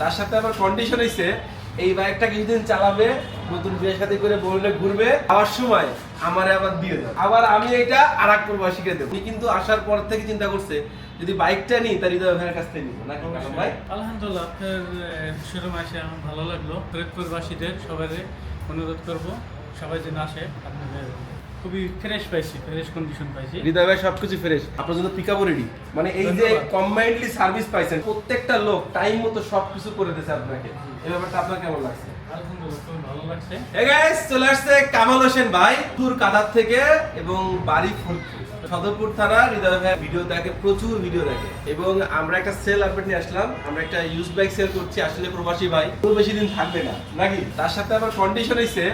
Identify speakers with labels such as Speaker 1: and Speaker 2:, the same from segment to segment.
Speaker 1: তার সাথে আবার কন্ডিশন হইছে এই বাইকটা কিছুদিন চালাবে নতুন বিয়ে সাথে করে বললে ঘুরবে আবার সময় আমার আবার দিয়ে দেবে। আবার আমি এটা আর এক প্রবাসীকে দেবো। কিন্তু আসার পর থেকে চিন্তা করছে যদি বাইকটা নিই তার হৃদয় ভাইয়ের কাছ থেকে নিবো না ভাই?
Speaker 2: আলহামদুলিল্লাহ আপনার শোরুম আসে আমার ভালো লাগল। ফরিদপুরবাসীদের সবাই অনুরোধ করব সবাই যেন আসে আপনাদের খুবই ফ্রেশ পাইছি ফ্রেশ কন্ডিশন পাইছি।
Speaker 1: হৃদয় ভাই সবকিছু ফ্রেশ আপনার জন্য পিক আপও রেডি মানে এই যে কম্বাইন্ডলি সার্ভিস পাইছেন প্রত্যেকটা লোক টাইম মতো সবকিছু করে দিয়েছে আপনাকে। এই ব্যাপারটা আপনার কেমন লাগছে?
Speaker 2: আলহামদুলিল্লাহ খুবই ভালো লাগছে।
Speaker 1: Hey guys, চলে আসছে কামাল হোসেন ভাই দূর কাদার থেকে এবং বাড়ি ফুলপুর সদরপুর থানা হৃদয় ভাই ভিডিও দেখে প্রচুর ভিডিও দেখে। এবং আমরা একটা সেল আপডেট নিয়ে আসলাম। আমরা একটা ইউজ বাইক সেল করছি আসলে প্রবাসী ভাই। খুব বেশি দিন থাকবে না নাকি? তার সাথে আবার কন্ডিশন হইছে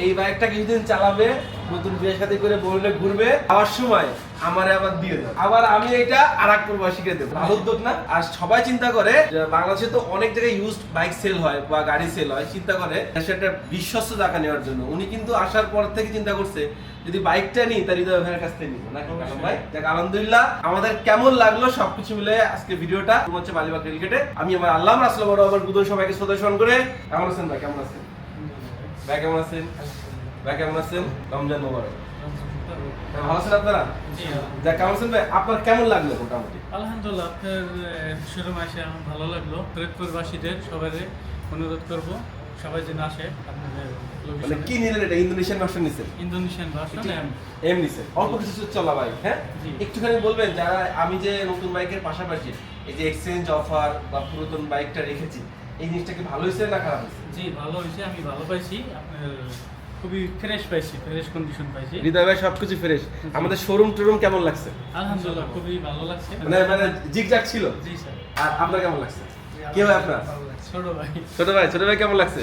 Speaker 1: এই বাইকটা কিছুদিন চালাবে নতুন বিয়ে সাথে করে বললে ঘুরবে আবার সময় আমার আবার দিয়ে দেবে। আবার আমি এটা আর এক প্রবাসীকে দেবো। ভালো উদ্যোগ না? আর সবাই চিন্তা করে বাংলাদেশে তো অনেক জায়গায় ইউজড বাইক সেল হয় বা গাড়ি সেল হয় চিন্তা করে সেটা বিশ্বস্ত জায়গা নেওয়ার জন্য। উনি কিন্তু আসার পর থেকে চিন্তা করছে যদি বাইকটা নিই তার হৃদয় ভাইয়ের কাছ থেকে নিবো। কালাম ভাই? দেখ আলহামদুলিল্লাহ আমাদের কেমন লাগল সবকিছু মিলে আজকে ভিডিওটা? হচ্ছে বালিবাগ রেলগেটে। আমি আমার আল্লাহ রাসলাম বড় আবার বুধন সবাইকে শ্রদ্ধা করে। কেমন আছেন ভাই? কেমন আছেন? ভাই কেমন আছেন? ভাই কেমন আছেন? রমজান মোবারক। ভাই, ভালো আছেন আপনারা? যাক কেমন আছেন ভাই? আপনার কেমন লাগল মোটামুটি?
Speaker 2: আলহামদুলিল্লাহ আপনার শোরুম আসে আমার ভালো লাগল। ফরিদপুরবাসীদের সবাই অনুরোধ করব সবাই যেন আসে আপনাদের
Speaker 1: মানে কি নিলেন এটা? ইন্দোনেশিয়ান ভার্সন নিছেন?
Speaker 2: Indonesian version
Speaker 1: M. নিছেন। অল্প কিছু চলা বাইক হ্যাঁ? একটুখানি বলবেন যারা আমি যে নতুন বাইকের পাশাপাশি এই যে এক্সচেঞ্জ অফার বা পুরাতন বাইকটা রেখেছি এই জিনিসটা কি ভালো হয়েছে না খারাপ হয়েছে?
Speaker 2: জি ভালো হয়েছে আমি ভালো পাইছি। আপনার খুবই ফ্রেশ পাইছি ফ্রেশ কন্ডিশন পাইছি।
Speaker 1: হৃদয় ভাই সবকিছু ফ্রেশ আমাদের শোরুম টোরুম কেমন লাগছে?
Speaker 2: আলহামদুলিল্লাহ খুবই ভালো লাগছে।
Speaker 1: মানে মানে জিগজাগ ছিল?
Speaker 2: জি স্যার।
Speaker 1: আর আপনার কেমন লাগছে? কি হয় আপনার?
Speaker 2: ছোট ভাই।
Speaker 1: ছোট ভাই ছোট ভাই কেমন লাগছে?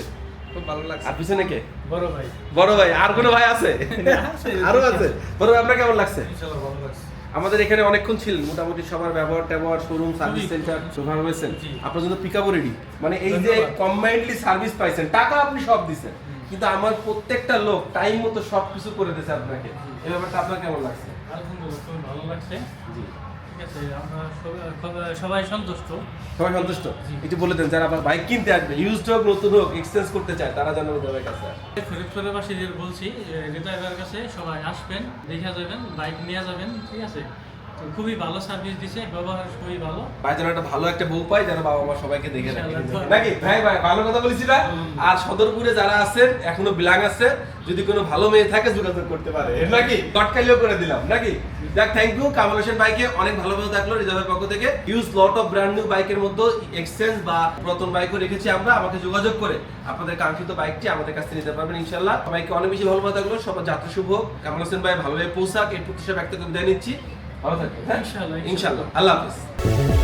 Speaker 3: খুব ভালো লাগছে।
Speaker 1: আর পিছনে কে?
Speaker 2: বড় ভাই।
Speaker 1: বড় ভাই আর কোনো ভাই আছে?
Speaker 2: আছে।
Speaker 1: আরও আছে? বড় ভাই আপনার কেমন লাগছে?
Speaker 3: ইনশাআল্লাহ ভালো লাগছে।
Speaker 1: আমাদের এখানে অনেকক্ষণ ছিলেন মোটামুটি সবার ব্যবহার ট্যাবহার শোরুম সার্ভিস। সেন্টার সোফার হয়েছেন আপনার জন্য পিক আপও রেডি মানে এই যে কম্বাইন্ডলি সার্ভিস পাইছেন টাকা আপনি সব দিচ্ছেন কিন্তু আমার প্রত্যেকটা লোক টাইম মতো সব কিছু করে দিয়েছে আপনাকে। এই ব্যাপারটা আপনার কেমন লাগছে?
Speaker 2: আলহামদুলিল্লাহ খুবই ভালো লাগছে।
Speaker 1: জি।
Speaker 2: ঠিক আছে আমরা সবাই- সন্তুষ্ট।
Speaker 1: সবাই সন্তুষ্ট। একটু বলে দেন যারা আবার বাইক কিনতে আসবে ইউজড হোক নতুন হোক এক্সচেঞ্জ করতে চায় তারা যেন ওদের কাছে আসে।
Speaker 2: ফরিদপুরবাসীদের বলছি হৃদয়বার কাছে সবাই আসবেন দেখা যাবেন বাইক নিয়ে যাবেন ঠিক আছে? তো খুবই ভালো সার্ভিস দিছে ব্যবহার খুবই ভালো।
Speaker 1: ভাই যেন একটা ভালো একটা বউ পাই যেন বাবা মা সবাইকে দেখে রাখে। নাকি? ভাই ভাই ভালো কথা বলেছি না? আর সদরপুরে যারা আছেন এখনও বিলাং আছে যদি কোনো ভালো মেয়ে থাকে যোগাযোগ করতে পারে। নাকি? কটকাইলেও করে দিলাম নাকি? যাক থ্যাংক ইউ কামাল হোসেন বাইকে অনেক ভালো ভালো থাকল রিজার্ভের পক্ষ থেকে। Use lot of brand new বাইকের মধ্যে এক্সচেঞ্জ বা পুরাতন বাইকও রেখেছি আমরা আমাকে যোগাযোগ করে। আপনাদের কাঙ্ক্ষিত বাইকটি আমাদের কাছ থেকে নিতে পারবেন ইনশাল্লাহ সবাইকে অনেক বেশি ভালো থাকল সবার যাত্রা শুভ হোক। কামাল হোসেন ভাই ভালোভাবে পৌঁছাক এই প্রতিষ্ঠা ব্যক্ত করে বিদায় নিচ্ছি। ভালো থাকবেন হ্যাঁ? ইনশাল্লাহ আল্লাহ হাফিজ।